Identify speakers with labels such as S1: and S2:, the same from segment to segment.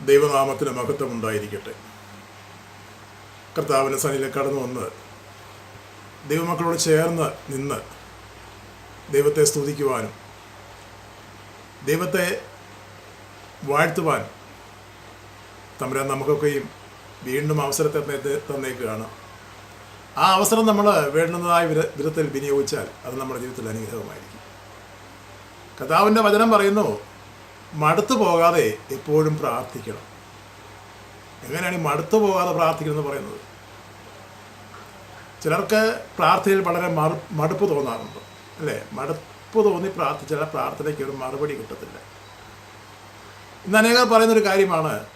S1: ദൈവനാമത്തിന് മഹത്വം ഉണ്ടായിരിക്കട്ടെ കർത്താവിന്റെ സന്നിധിയിൽ കടന്നു വന്ന് ദൈവമക്കളോട് ചേർന്ന് നിന്ന് ദൈവത്തെ സ്തുതിക്കുവാനും ദൈവത്തെ വാഴ്ത്തുവാൻ തമ്പുരാൻ നമുക്കൊക്കെയും വീണ്ടും അവസരത്തെ തന്നേ- തന്നേക്കുകയാണ് ആ അവസരം നമ്മൾ വേണ്ടുന്നതായ വിധ- വിധത്തിൽ വിനിയോഗിച്ചാൽ അത് നമ്മുടെ ജീവിതത്തിൽ അനുഗ്രഹമായിരിക്കും. കഥാവിന്റെ വചനം പറയുന്നു മടുത്തു പോകാതെ എപ്പോഴും പ്രാർത്ഥിക്കണം. എങ്ങനെയാണ് ഈ മടുത്തു പോകാതെ പ്രാർത്ഥിക്കണം എന്ന് പറയുന്നത്? ചിലർക്ക് പ്രാർത്ഥനയിൽ വളരെ മടുപ്പ് തോന്നാറുണ്ട് അല്ലേ? മടുപ്പ് തോന്നി പ്രാർത്ഥിച്ചാൽ പ്രാർത്ഥനയ്ക്ക് ഒരു മറുപടി കിട്ടത്തില്ല. ഇന്ന് അനേകർ പറയുന്നൊരു കാര്യമാണ്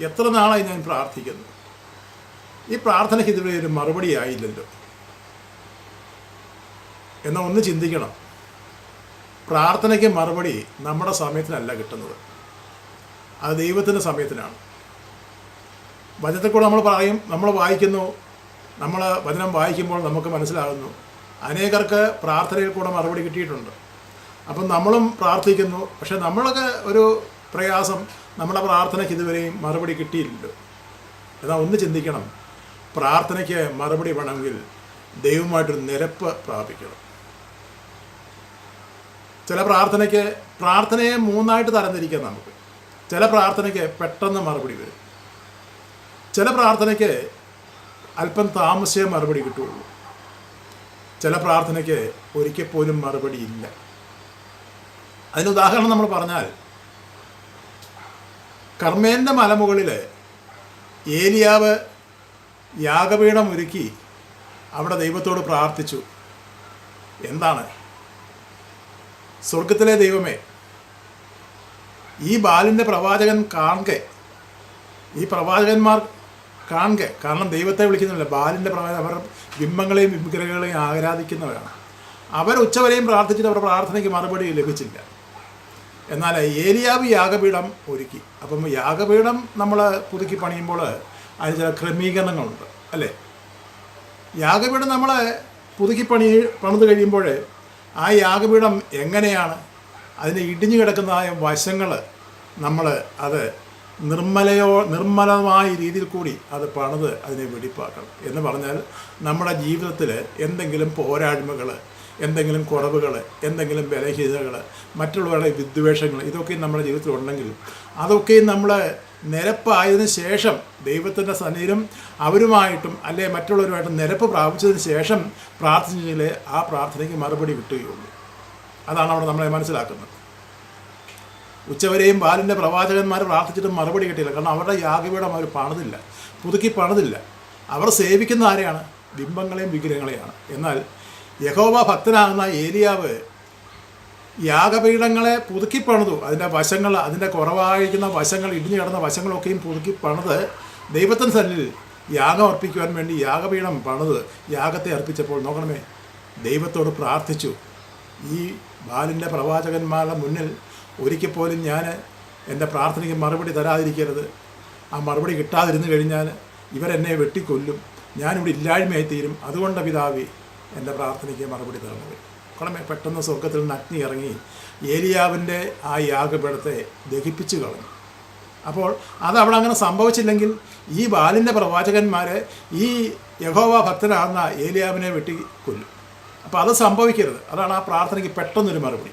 S1: എത്ര നാളായി ഞാൻ പ്രാർത്ഥിക്കുന്നു? ഈ പ്രാർത്ഥനയ്ക്ക് ഇതുവരെ ഒരു മറുപടി ആയില്ലല്ലോ. എന്നാൽ ഒന്ന് ചിന്തിക്കണം. പ്രാർത്ഥനയ്ക്ക് മറുപടി നമ്മുടെ സമയത്തിനല്ല കിട്ടുന്നത്. അത് ദൈവത്തിന്റെ സമയത്തിനാണ്. വചനത്തിൽ കൂടെ നമ്മൾ പറയും നമ്മൾ വായിക്കുന്നു നമ്മൾ വചനം വായിക്കുമ്പോൾ നമുക്ക് മനസ്സിലാകുന്നു. അനേകർക്ക് പ്രാർത്ഥനയിൽ കൂടെ മറുപടി കിട്ടിയിട്ടുണ്ട്. അപ്പം നമ്മളും പ്രാർത്ഥിക്കുന്നു പക്ഷെ നമ്മളൊക്കെ ഒരു പ്രയാസം നമ്മുടെ പ്രാർത്ഥനയ്ക്ക് ഇതുവരെയും മറുപടി കിട്ടിയിട്ടുണ്ട്. എന്നാൽ ഒന്ന് ചിന്തിക്കണം പ്രാർത്ഥനയ്ക്ക് മറുപടി വേണമെങ്കിൽ ദൈവമായിട്ടൊരു നിരപ്പ് പ്രാപിക്കണം. ചില പ്രാർത്ഥനയ്ക്ക് പ്രാർത്ഥനയെ മൂന്നായിട്ട് തരംതിരിക്കാം നമുക്ക്. ചില പ്രാർത്ഥനയ്ക്ക് പെട്ടെന്ന് മറുപടി വരും. ചില പ്രാർത്ഥനയ്ക്ക് അല്പം താമസിച്ചേ മറുപടി കിട്ടുകയുള്ളൂ. ചില പ്രാർത്ഥനയ്ക്ക് ഒരിക്കൽ പോലും മറുപടി ഇല്ല. അതിന് ഉദാഹരണം നമ്മൾ പറഞ്ഞാൽ കർമ്മേന്റെ മലമുകളിൽ ഏലിയാവ് യാഗപീഠം ഒരുക്കി അവിടെ ദൈവത്തോട് പ്രാർത്ഥിച്ചു. എന്താണ്? സ്വർഗത്തിലെ ദൈവമേ ഈ ബാലിന്റെ പ്രവാചകൻ കാണെ ഈ പ്രവാചകന്മാർ കാണെ കാരണം ദൈവത്തെ വിളിക്കുന്നില്ല. ബാലിന്റെ പ്രവാചകൻ അവർ ബിംബങ്ങളെയും വിഗ്രഹങ്ങളെയും ആരാധിക്കുന്നവരാണ്. അവർ ഉച്ചവരെയും പ്രാർത്ഥിച്ചിട്ട് അവരുടെ പ്രാർത്ഥനയ്ക്ക് മറുപടി ലഭിച്ചില്ല. എന്നാൽ ഏലിയാവ് യാഗപീഠം ഒരുക്കി. അപ്പം യാഗപീഠം നമ്മൾ പുതുക്കി പണിയുമ്പോൾ അതിന് ചില ക്രമീകരണങ്ങളുണ്ട്. അല്ലേ? യാഗപീഠം നമ്മൾ പുതുക്കി പണി പണിത് കഴിയുമ്പോൾ ആ യാഗപീഠം എങ്ങനെയാണ്? അതിന് ഇടിഞ്ഞു കിടക്കുന്നതായ വശങ്ങൾ നമ്മൾ അത് നിർമ്മലയോ നിർമ്മലമായ രീതിയിൽ കൂടി അത് പണിത് അതിനെ വെടിപ്പാക്കണം. എന്ന് പറഞ്ഞാൽ നമ്മുടെ ജീവിതത്തിൽ എന്തെങ്കിലും പോരായ്മകൾ എന്തെങ്കിലും കുറവുകൾ എന്തെങ്കിലും ബലഹീനതകൾ മറ്റുള്ളവരുടെ വിദ്വേഷങ്ങൾ ഇതൊക്കെയും നമ്മുടെ ജീവിതത്തിൽ ഉണ്ടെങ്കിൽ അതൊക്കെയും നമ്മൾ നിരപ്പായതിനു ശേഷം ദൈവത്തിന്റെ സന്നിധിയിലും അവരുമായിട്ടും അല്ലെ മറ്റുള്ളവരുമായിട്ടും നിരപ്പ് പ്രാപിച്ചതിന് ശേഷം പ്രാർത്ഥിച്ചെങ്കിൽ ആ പ്രാർത്ഥനയ്ക്ക് മറുപടി കിട്ടുകയുള്ളൂ. അതാണ് അവിടെ നമ്മളെ മനസ്സിലാക്കുന്നത്. ഉച്ചവരെയും ബാലിന്റെ പ്രവാചകന്മാർ പ്രാർത്ഥിച്ചിട്ട് മറുപടി കിട്ടിയില്ല. കാരണം അവരുടെ യാഗപീഠം അവർ പണിതില്ല പുതുക്കി പണിതില്ല. അവർ സേവിക്കുന്ന ആരെയാണ്? ബിംബങ്ങളെയും വിഗ്രഹങ്ങളെയാണ്. എന്നാൽ യഹോവ ഭക്തനാകുന്ന ഏരിയാവ് യാഗപീഠങ്ങളെ പുതുക്കി പണിതു അതിന്റെ വശങ്ങൾ അതിന്റെ കുറവായിരിക്കുന്ന വശങ്ങൾ ഇടിഞ്ഞു കിടന്ന വശങ്ങളൊക്കെയും പുതുക്കി പണിത് ദൈവത്തിന് സന്നിൽ യാഗം അർപ്പിക്കുവാൻ വേണ്ടി യാഗപീഠം പണിത് യാഗത്തെ അർപ്പിച്ചപ്പോൾ നോക്കണമേ ദൈവത്തോട് പ്രാർത്ഥിച്ചു. ഈ ബാലിന്റെ പ്രവാചകന്മാരുടെ മുന്നിൽ ഒരിക്കൽ പോലും ഞാൻ എന്റെ പ്രാർത്ഥനയ്ക്ക് മറുപടി തരാതിരിക്കരുത്. ആ മറുപടി കിട്ടാതിരുന്നു കഴിഞ്ഞാൽ ഇവരെന്നെ വെട്ടിക്കൊല്ലും. ഞാനിവിടെ ഇല്ലായ്മയായി തീരും അതുകൊണ്ട് പിതാവി എന്റെ പ്രാർത്ഥനയ്ക്ക് മറുപടി തരണത് കുളമേ പെട്ടെന്ന് സ്വർഗത്തിൽ നിന്ന് അഗ്നി ഇറങ്ങി ഏലിയാവിന്റെ ആ യാഗപീഠത്തെ ദഹിപ്പിച്ചു കളഞ്ഞു. അപ്പോൾ അത് അവിടെ അങ്ങനെ സംഭവിച്ചില്ലെങ്കിൽ ഈ ബാലിന്റെ പ്രവാചകന്മാരെ ഈ യഹോവ ഭക്തനാകുന്ന ഏലിയാവിനെ വെട്ടി കൊല്ലും. അപ്പോൾ അത് സംഭവിക്കരുത്. അതാണ് ആ പ്രാർത്ഥനയ്ക്ക് പെട്ടെന്നൊരു മറുപടി.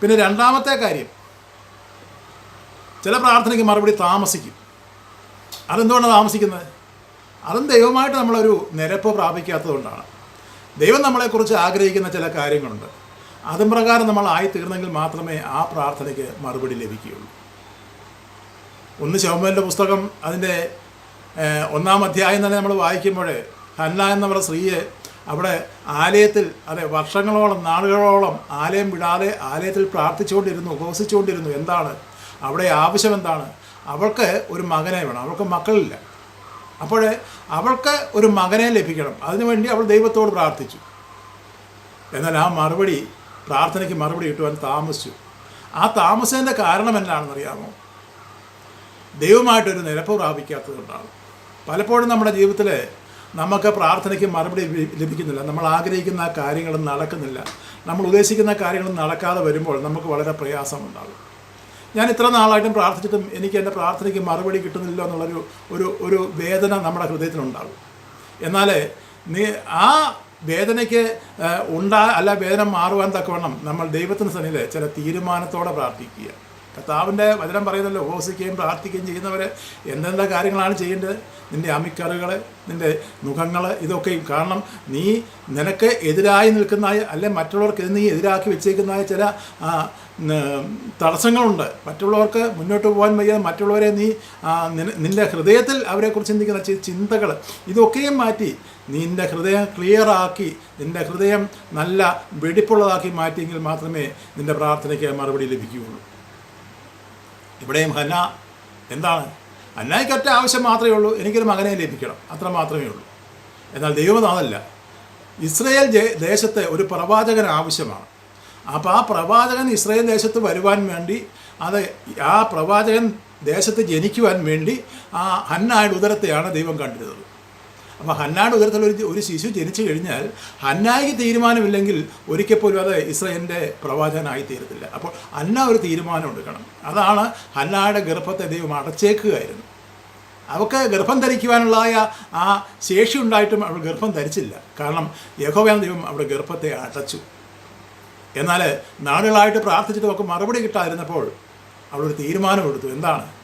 S1: പിന്നെ രണ്ടാമത്തെ കാര്യം ചില പ്രാർത്ഥനയ്ക്ക് മറുപടി താമസിക്കും. അതെന്തുകൊണ്ടാണ് താമസിക്കുന്നത്? അതും ദൈവമായിട്ട് നമ്മളൊരു നിരപ്പ് പ്രാപിക്കാത്തതുകൊണ്ടാണ്. ദൈവം നമ്മളെക്കുറിച്ച് ആഗ്രഹിക്കുന്ന ചില കാര്യങ്ങളുണ്ട്. അതും പ്രകാരം നമ്മൾ ആയിത്തീർന്നെങ്കിൽ മാത്രമേ ആ പ്രാർത്ഥനയ്ക്ക് മറുപടി ലഭിക്കുകയുള്ളൂ. ഒന്ന് ശവമേലിന്റെ പുസ്തകം അതിന്റെ ഒന്നാം അധ്യായം തന്നെ നമ്മൾ വായിക്കുമ്പോൾ ഹന്ന എന്നവരുടെ സ്ത്രീയെ അവിടെ ആലയത്തിൽ അതെ വർഷങ്ങളോളം നാളുകളോളം ആലയം വിടാതെ ആലയത്തിൽ പ്രാർത്ഥിച്ചുകൊണ്ടിരുന്നു ഉപവസിച്ചുകൊണ്ടിരുന്നു. എന്താണ്? അവിടെ ആവശ്യം എന്താണ് അവൾക്ക് ഒരു മകനെ വേണം. അവൾക്ക് മക്കളില്ല. അപ്പോൾ അവൾക്ക് ഒരു മകനെ ലഭിക്കണം. അതിനുവേണ്ടി അവൾ ദൈവത്തോട് പ്രാർത്ഥിച്ചു. എന്നാൽ ആ മറുപടി പ്രാർത്ഥനയ്ക്ക് മറുപടി കിട്ടുവാൻ താമസിച്ചു. ആ താമസത്തിന്റെ കാരണം എന്താണെന്നറിയാമോ? ദൈവമായിട്ടൊരു നിരപ്പ് പ്രാപിക്കാത്തത് കൊണ്ടാണ്. പലപ്പോഴും നമ്മുടെ ജീവിതത്തിൽ നമുക്ക് പ്രാർത്ഥനയ്ക്ക് മറുപടി ലഭിക്കുന്നില്ല. നമ്മൾ ആഗ്രഹിക്കുന്ന കാര്യങ്ങളും നടക്കുന്നില്ല. നമ്മൾ ഉദ്ദേശിക്കുന്ന കാര്യങ്ങളും നടക്കാതെ വരുമ്പോൾ നമുക്ക് വളരെ പ്രയാസമുണ്ടാകും. ഞാൻ ഇത്ര നാളായിട്ടും പ്രാർത്ഥിച്ചിട്ടും എനിക്ക് എന്റെ പ്രാർത്ഥനയ്ക്ക് മറുപടി കിട്ടുന്നില്ല എന്നുള്ളൊരു ഒരു ഒരു വേദന നമ്മുടെ ഹൃദയത്തിലുണ്ടാകും. എന്നാൽ നീ ആ വേദനയ്ക്ക് ഉണ്ടാ അല്ല വേദന മാറുവാൻ തക്കവണ്ണം നമ്മൾ ദൈവത്തിന് സന്നിധിയിൽ ചില തീരുമാനത്തോടെ പ്രാർത്ഥിക്കുക. കർത്താവിന്റെ വചനം പറയുന്നല്ലോ ഉപവസിക്കുകയും പ്രാർത്ഥിക്കുകയും ചെയ്യുന്നവർ എന്തെന്താ കാര്യങ്ങളാണ് ചെയ്യേണ്ടത്? നിന്റെ അമിക്കറുകൾ നിന്റെ മുഖങ്ങൾ ഇതൊക്കെയും കാരണം നീ നിനക്ക് എതിരായി നിൽക്കുന്ന അല്ലെ മറ്റുള്ളവർക്ക് നീ എതിരാക്കി വെച്ചേക്കുന്ന ചില തടസ്സങ്ങളുണ്ട്. മറ്റുള്ളവർക്ക് മുന്നോട്ട് പോകാൻ വയ്യാതെ മറ്റുള്ളവരെ നീ നിന്റെ ഹൃദയത്തിൽ അവരെക്കുറിച്ച് ചിന്തിക്കുന്ന ചിന്തകൾ ഇതൊക്കെയും മാറ്റി നിന്റെ ഹൃദയം ക്ലിയറാക്കി നിന്റെ ഹൃദയം നല്ല വെടിപ്പുള്ളതാക്കി മാറ്റിയെങ്കിൽ മാത്രമേ നിന്റെ പ്രാർത്ഥനയ്ക്ക് മറുപടി ലഭിക്കുകയുള്ളൂ. ഇവിടെയും ഹന എന്താണ്? ഹന്നായ്ക്ക് ഒറ്റ ആവശ്യം മാത്രമേ ഉള്ളൂ. എനിക്കൊരു മകനെ ലഭിക്കണം. അത്ര മാത്രമേ ഉള്ളൂ. എന്നാൽ ദൈവം അതല്ല. ഇസ്രയേൽ ദേശത്തെ ഒരു പ്രവാചകൻ ആവശ്യമാണ്. അപ്പോൾ ആ പ്രവാചകൻ ഇസ്രയേൽ ദേശത്ത് വരുവാൻ വേണ്ടി അത് ആ പ്രവാചകൻ ദേശത്ത് ജനിക്കുവാൻ വേണ്ടി ആ ഹന്നായുടെ ഉദരത്തെയാണ് ദൈവം കണ്ടിരുന്നത്. അപ്പോൾ ഹന്നായുടെ ഉദരത്തിൽ ഒരു ഒരു ശിശു ജനിച്ചു കഴിഞ്ഞാൽ ഹന്നായിക്ക് തീരുമാനമില്ലെങ്കിൽ ഒരിക്കൽ പോലും അത് ഇസ്രയേലിന്റെ പ്രവാചകനായി തീരത്തില്ല. അപ്പോൾ അന്ന ഒരു തീരുമാനം എടുക്കണം. അതാണ് ഹന്നായുടെ ഗർഭത്തെ ദൈവം അടച്ചേക്കുകയായിരുന്നു. അവൾക്ക് ഗർഭം ധരിക്കുവാനുള്ള ആ ശേഷി ഉണ്ടായിട്ടും അവൾ ഗർഭം ധരിച്ചില്ല. കാരണം യഹോവയാൻ ദൈവം അവളുടെ ഗർഭത്തെ അടച്ചു. എന്നാൽ നാടുകളായിട്ട് പ്രാർത്ഥിച്ചിട്ട് അവൾക്ക് മറുപടി കിട്ടാതിരുന്നപ്പോൾ അവളൊരു തീരുമാനമെടുത്തു. എന്താണ്?